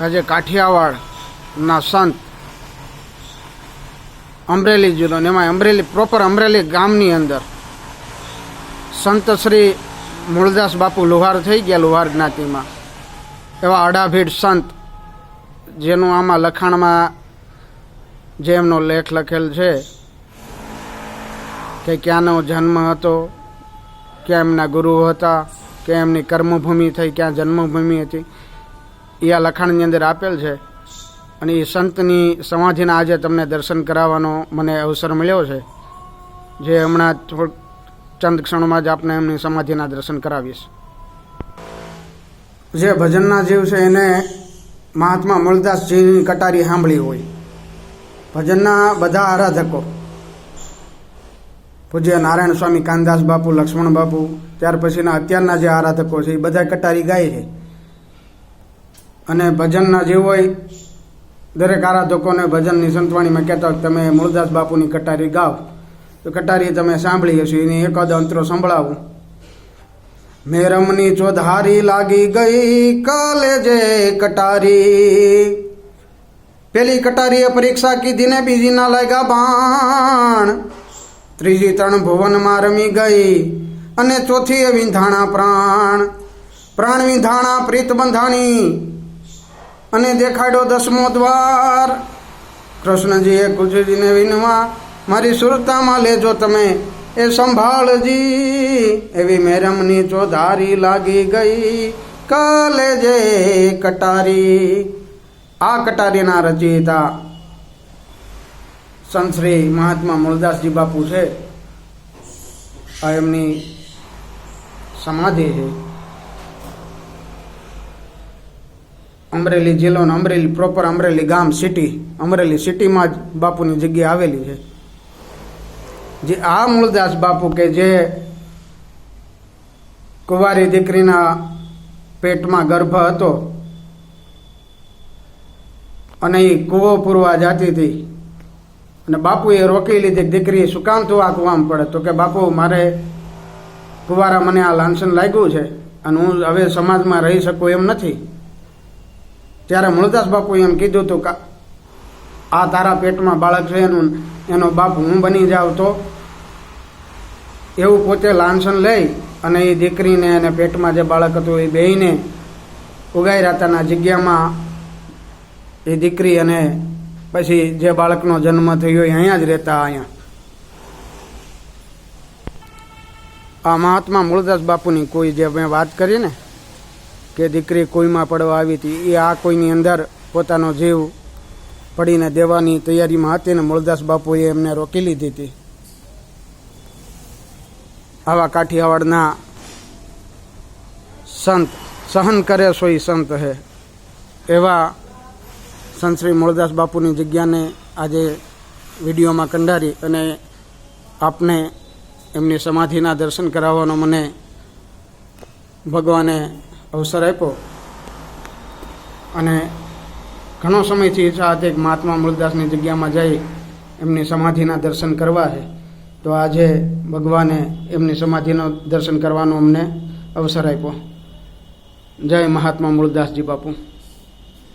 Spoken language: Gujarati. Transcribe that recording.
આજે કાઠિયાવાડના સંત અમરેલી જિલ્લો ને એમાં અમરેલી પ્રોપર અમરેલી ગામની અંદર સંત શ્રી મૂળદાસ બાપુ લુહાર થઈ ગયા લુહાર જ્ઞાતિમાં. એવા અડાભીડ સંત જેનું આમાં લખાણમાં જે એમનો લેખ લખેલ છે કે ક્યાંનો જન્મ હતો, ક્યાં એમના ગુરુ હતા, કે એમની કર્મભૂમિ થઈ, ક્યાં જન્મભૂમિ હતી એ આ લખાણની અંદર આપેલ છે. અને એ સંતની સમાધિના આજે તમને દર્શન કરાવવાનો મને અવસર મળ્યો છે. જે હમણાં થોડુંક ચંદ ક્ષણોમાં જ આપને એમની સમાધિના દર્શન કરાવીશ. જે ભજનના જીવ છે એને મહાત્મા મૂળદાસજીની કટારી સાંભળી હોય. ભજનના બધા આરાધકો, પૂજ્ય નારાયણ સ્વામી કાનદાસ બાપુ, લક્ષ્મણ બાપુ, ત્યાર પછીના અત્યારના જે આરાધકો છે, એ બધા કટારી ગાય છે. અને ભજનના જે હોય, દરેક આરાધકોને ભજનની સંતવાણીમાં કહેતા હોય તમે મૂળદાસ બાપુની કટારી ગાવ. તો કટારી તમે સાંભળી હશે, એની એકાદ અંતરો સંભળાવું. મેરમની ચોધારી લાગી ગઈ કાલે જે કટારી. પેલી કટારીએ પરીક્ષા કીધી ને બીજી ના લાગ્યા બાણ ત્રીજી ત્રણ ભુવનમાં રમી ગઈ અને ચોથી વિંધાણા પ્રાણ. પ્રાણ વિંધાણા પ્રીત બંધાણી અને દેખાડ્યો દસમો દ્વાર. કૃષ્ણજીએ કુજજીને વિનવા, મારી સુરતામાં લેજો તમે, એ સંભાળજી. એવી મેરમની ચોધારી લાગી ગઈ. કાલે જે કટારી. આ કટારીના રચયિતા સંત મહાત્મા મૂળદાસજી બાપુ છે. આ એમની સમાધિ છે. અમરેલી જિલ્લો અમરેલી પ્રોપર અમરેલી ગામ સિટી અમરેલી સિટીમાં જ બાપુની જગ્યા આવેલી છે. જે આ મૂળદાસ બાપુ કે જે કુંવારી દીકરીના પેટમાં ગર્ભ હતો અને એ કૂવો પૂરવા જાતી હતી. અને બાપુએ રોકી લીધી દીકરી શું કામ કૂવામાં પડે? તો કે બાપુ, મારે કુંવારા મને આ લાંછન લાગ્યું છે અને હું હવે સમાજમાં રહી શકું એમ નથી. ત્યારે મૂળદાસ બાપુએ એમ કીધું હતું કે આ તારા પેટમાં બાળક છે એનું, એનો બાપ હું બની જાઉં તો? એવું પોતે લાંછન લઈ અને એ દીકરીને અને પેટમાં જે બાળક હતું એ બેયને ઉગાઈ રાતાના જગ્યામાં એ દીકરી અને પછી જે બાળકનો જન્મ થયો એ અહીંયા જ રહેતા અહીંયા. આ મહાત્મા મૂળદાસ બાપુની કોઈ જે મેં વાત કરી ને કે દીકરી કોઈમાં પડવા આવી હતી, એ આ કોઈની અંદર પોતાનો જીવ પડીને દેવાની તૈયારીમાં હતી ને મૂળદાસ બાપુએ એમને રોકી લીધી હતી. આવા કાઠિયાવાડના સંત, સહન કરે સોઈ સંત હે. એવા સંત શ્રી મૂળદાસ બાપુની જગ્યાને આજે વિડીયોમાં કંડારી અને આપને એમની સમાધિના દર્શન કરાવવાનો મને ભગવાને અવસર આપ્યો. અને ઘણો સમયથી ઈચ્છા હતી કે મહાત્મા મૂળદાસની જગ્યામાં જઈ એમની સમાધિના દર્શન કરવા છે. તો આજે ભગવાને એમની સમાધિનો દર્શન કરવાનો અમને અવસર આપ્યો. જય મહાત્મા મૂળદાસજી બાપુ.